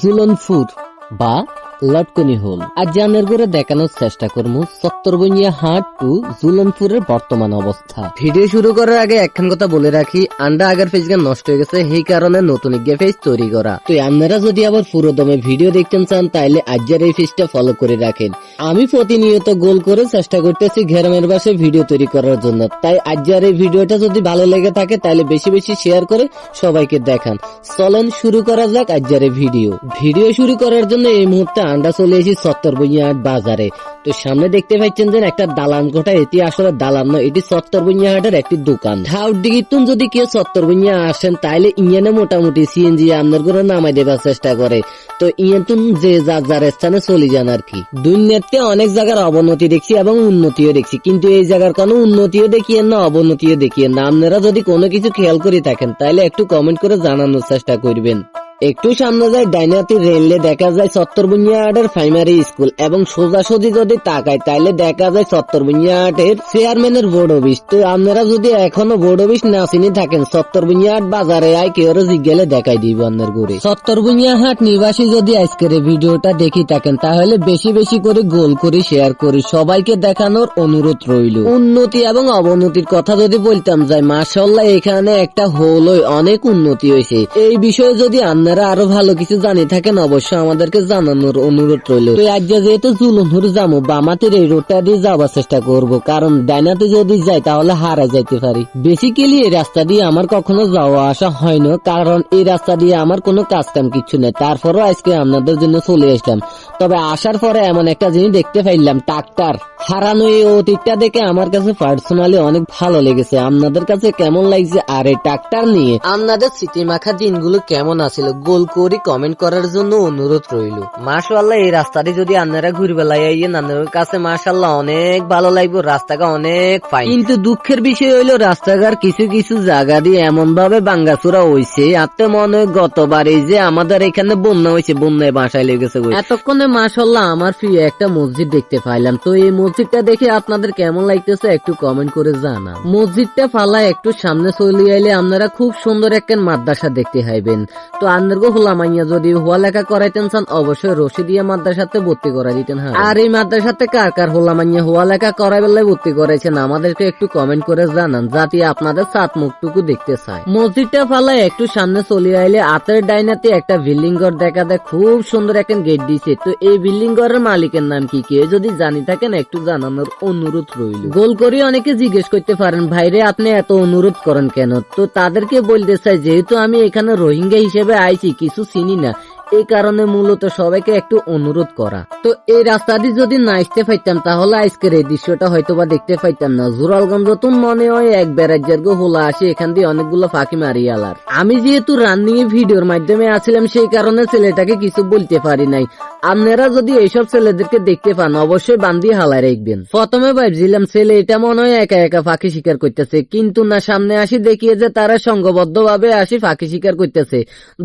জুলনফুর বা লটকনি হোল। আজ জানের করে দেখানোর চেষ্টা করব সত্তরবনিয়া হাট টু জুলনপুরের বর্তমান অবস্থা। ভিডিও শুরু করার আগে একখান কথা বলে রাখি, আন্ডা আগের ফেজ গান নষ্ট হয়ে গেছে, সেই কারণে নতুন গিয়ে ফেজ তৈরি করা। তো আপনারা যদি আবার পুরো দমে ভিডিও দেখতে চান তাহলে আজকের এই ফেজটা ফলো করে রাখেন। আমি প্রতিনিয়ত গোল করে চেষ্টা করতেছি ঘেরামের বাসে ভিডিও তৈরি করার জন্য। তাই আজকের এই ভিডিওটা যদি ভালো লেগে থাকে তাহলে বেশি বেশি শেয়ার করে সবাইকে দেখান। চলেন শুরু করা যাক আজকের এই ভিডিও ভিডিও শুরু করার জন্য এই মুহূর্তে আন্ডা চলে এসেছি সত্তর বইয়াহাট বাজারে। তো সামনে দেখতে পাচ্ছেন যে একটা দালান কোঠা এটি আসলে দালান নয়, এটি সত্তর বইয়াহাটের একটি দোকান। ঢাউট দিগিতুন যদি কেউ সত্তর বইয়া আসেন তাহলে ইঞ্জানে মোটামুটি সিএনজি আপনার করে নামাই দেবার চেষ্টা করে। তো ইয়েতুন যে যার যার স্থানে চলে যান আর কি। দুনিয়াতে অনেক জায়গার অবনতি দেখছি এবং উন্নতিও দেখছি, কিন্তু এই জায়গার কোনো উন্নতিও দেখিয়েন না, অবনতিও দেখিয়েন না। আপনারা যদি কোনো কিছু খেয়াল করে থাকেন তাহলে একটু কমেন্ট করে জানানোর চেষ্টা করবেন। একটু সামনে যায় ডাইনাতি রেললে দেখা যায় সত্তর বুনিয়াহাটের প্রাইমারি স্কুল এবং সোজাসুজি যদি তাকায়, তাইলে দেখা যায় সত্তর বুনিয়াহাটের চেয়ারম্যানের বোর্ড অফিস তো আপনারা যদি এখনও বোর্ড অফিস না চিনি থাকেন সত্তর বুনিয়াহাট বাজারে আয় কেউ জিজ্ঞালে দেখাই দিব আপনার করে সত্তর বুনিয়াহাট নিবাসী যদি আজকের ভিডিওটা দেখি থাকেন, তাহলে বেশি বেশি করে গোল করে শেয়ার করি সবাইকে দেখানোর অনুরোধ রইল। উন্নতি এবং অবনতির কথা যদি বলতাম, যাই মাসাল্লাহ এখানে একটা হোল অনেক উন্নতি হয়েছে। এই বিষয়ে যদি আপনারা আরও ভালো কিছু জানি থাকেন অবশ্যই আমাদেরকে জানানোর অনুরোধ রইল। তো আজকে যেহেতু জুলুনহুর যাব বামাতের এই রোডটা দিয়ে যাওয়ার চেষ্টা করব, কারণ ডাইনাতে যদি যাই তাহলে হারা যাইতে পারি। বেসিক্যালি এই রাস্তা দিয়ে আমার কখনো যাওয়া আসা হয় না কারণ এই রাস্তা দিয়ে আমার কোনো কাজ কাম কিছু নেই। তারপরও আজকে আপনাদের জন্য চলে আসলাম। তবে আসার পরে এমন একটা জিনিস দেখতে পাইলাম ট্রাক্টর হারানো এই অতীতটা দেখে আমার কাছে পার্সোনালি অনেক ভালো লেগেছে। আপনাদের কাছে কেমন লাগছে? আর এই ট্রাক্টর নিয়ে। আপনাদের স্মৃতি মাখা দিনগুলো কেমন আছিল? গোল করে কমেন্ট করার জন্য অনুরোধ রইল। মাশাল্লাহ এই রাস্তাটি যদি আপনারা ঘুরে বেলায় আপনাদের কাছে মাশাল্লাহ অনেক ভালো লাগবে। রাস্তাটা অনেক ফাইন কিন্তু দুঃখের বিষয় হইল রাস্তাঘাট কিছু কিছু জায়গা দিয়ে এমন ভাবে বাঙ্গাচুরা হইছে আত্মে মনে হয় গতবার এই যে আমাদের এখানে বন্যা হয়েছে বন্যায় বাসায় লেগেছে। এতক্ষণে মাশাল্লাহ আমার প্রিয় একটা মসজিদ দেখতে পাইলাম। তো এই মসজিদটা দেখে আপনাদের কেমন লাগতেছে একটু কমেন্ট করে জানা মসজিদটা ফালা একটু সামনে চলে আইলে আপনারা খুব সুন্দর একটা মাদ্রাসা দেখতে পাইবেন। তো আন্দারগো হোলামাইয়া যদি লেখা করাইতেন চান, অবশ্যই রশিদিয়া মাদ্রাসাতে ভর্তি করা দিতেন হ্যাঁ। আর এই মাদ্রাসাতে কার কার হোলামাইয়া লেখা করাই বেলায় ভর্তি করাইছেন আমাদেরকে একটু কমেন্ট করে জানান, যাতে আপনাদের সাত মুখটুকু দেখতে চায় মসজিদটা ফালায় একটু সামনে চলে আইলে আতের ডাইনাতে একটা বিল্ডিং ঘর দেখা দেয় খুব সুন্দর একটা গেট দিছে। তো এই বিল্ডিং ঘরের মালিকের নাম কি? কেউ যদি জানি থাকেন, একটু জানানোর অনুরোধ রইল। গোল করে অনেকে জিজ্ঞেস করতে পারেন, ভাইরে, আপনি এত অনুরোধ করেন কেন? তো তাদেরকে বলতে চাই, যেহেতু আমি এখানে রোহিঙ্গা হিসেবে আইছি, কিছু চিনি না। এই কারণে মূলত সবাইকে একটু অনুরোধ করা। তো এই রাস্তাটি যদি না আসতে পাইতাম তাহলে আজকের এই দৃশ্যটা হয়তো বা দেখতে পাইতাম না। জোরালগঞ্জ তো মনে হয় এক বেড়াজ্জার গো হোলা আসে, এখান দিয়ে অনেকগুলো ফাঁকি মারি আলার। আমি যেহেতু রানিং এ ভিডিওর মাধ্যমে আছিলাম, সেই কারণে ছেলেটাকে কিছু বলতে পারি নাই। আপনারা যদি এইসব ছেলেদেরকে দেখতে পান, অবশ্যই বান্দি হালায় রাখবেন। প্রথমে ভাবছিলাম ছেলে এটা মনে হয় একা একা ফাঁকি শিকার করতেছে। কিন্তু না, সামনে আসি দেখিয়ে যে তারা সংঘবদ্ধ ভাবে আসি ফাঁকি শিকার করতেছে।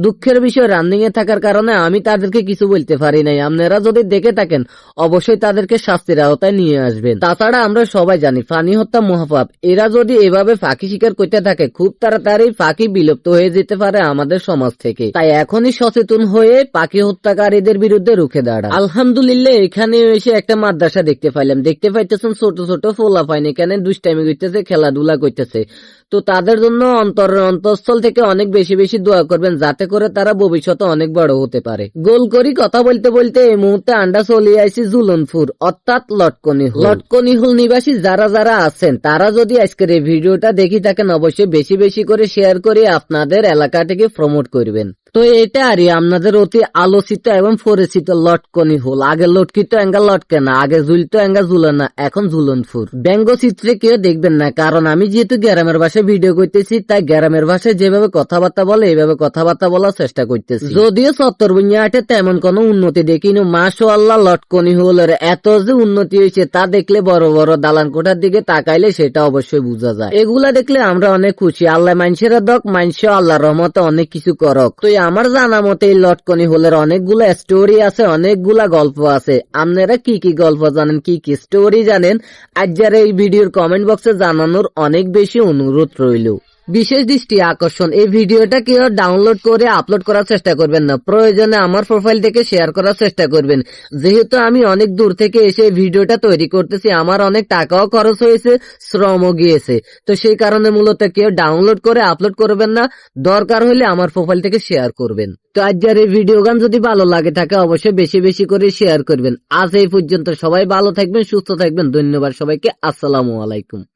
দুঃখের বিষয় রানিং এ থাকার কারণে আমি তাদেরকে কিছু বলতে পারি নাই। আপনারা যদি দেখে থাকেন, অবশ্যই তাদেরকে শাস্তির আওতায় নিয়ে আসবেন। তাছাড়া আমরা সবাই জানি, ফানি হত্যা মহাপাপ। এরা যদি এভাবে ফাঁকি শিকার করতে থাকে, খুব তাড়াতাড়ি ফাঁকি বিলুপ্ত হয়ে যেতে পারে আমাদের সমাজ থেকে। তাই এখনই সচেতন হয়ে পাখি হত্যাকারীদের বিরুদ্ধে রুখে দাঁড়া আলহামদুলিল্লাহ, এখানে এসে একটা মাদ্রাসা দেখতে পাইলাম। দেখতে পাইতেছেন ছোট ছোট ফোলা পাইন এখানে দুষ্টামি করতেছে, খেলাধুলা করতেছে। তো তাদের জন্য অন্তর, অন্তঃস্থল থেকে অনেক বেশি বেশি দোয়া করবেন, যাতে করে তারা ভবিষ্যতে অনেক বড় হতে পারে। গোল করি কথা বলতে বলতে এই মুহূর্তে আন্ডা চলে আইসি জুলনপুর, অর্থাৎ লটকনি লটকনি হুল নিবাসী যারা যারা আছেন, তারা যদি আজকের এই ভিডিওটা দেখি থাকেন, অবশ্যই বেশি বেশি করে শেয়ার করে আপনাদের এলাকা থেকে প্রমোট করবেন। তো এটা আরই, আপনাদের অতি আলোচিত এবং পরিচিত লটকনি হোল। আগে লটকিত এঙ্গা লটকে না, আগে ঝুলতো এঙ্গা ঝুলে না, এখন ঝুলনপুর ব্যঙ্গ চিত্রে কেউ দেখবেন না, কারণ আমি যেহেতু গ্রামের ভাষায় ভিডিও করতেছি, তাই গ্রামের ভাষায় যেভাবে কথাবার্তা বলে এইভাবে কথাবার্তা বলার চেষ্টা করতেছি। যদিও সত্তর বুনিয়াটে তেমন কোনো উন্নতি দেখিনি মাসো আল্লাহ লটকনি হোলের এত যে উন্নতি হয়েছে, তা দেখলে বড় বড় দালান কোঠার দিকে তাকাইলে সেটা অবশ্যই বোঝা যায়। এগুলা দেখলে আমরা অনেক খুশি। আল্লাহ মানুষের দক মানুষ আল্লাহ রহমতে অনেক কিছু করক। তো আমার জানা মতে লটকনি হোলের অনেকগুলো স্টোরি আছে, অনেকগুলা গল্প আছে। আপনারা কি কি গল্প জানেন, কি কি স্টোরি জানেন? আজ এই ভিডিওর কমেন্ট বক্সে জানানোর অনেক বেশি অনুরোধ রইল। বিশেষ দৃষ্টি আকর্ষণ। এই ভিডিওটা কেউ ডাউনলোড করে আপলোড করার চেষ্টা করবেন না। প্রয়োজনে আমার প্রোফাইল থেকে শেয়ার করার চেষ্টা করবেন। যেহেতু আমি অনেক দূর থেকে এসে ভিডিওটা তৈরি করতেছি, আমার অনেক টাকাও খরচ হয়েছে, শ্রমও গিয়েছে। তো সেই কারণে মূলত কেউ ডাউনলোড করে আপলোড করবেন না। দরকার হলে আমার প্রোফাইল থেকে শেয়ার করবেন। তো আজকের এই ভিডিও গান যদি ভালো লাগে থাকে, অবশ্যই বেশি বেশি করে শেয়ার করবেন। আজ এই পর্যন্ত সবাই ভালো থাকবেন, সুস্থ থাকবেন। ধন্যবাদ সবাইকে। আসসালামু আলাইকুম।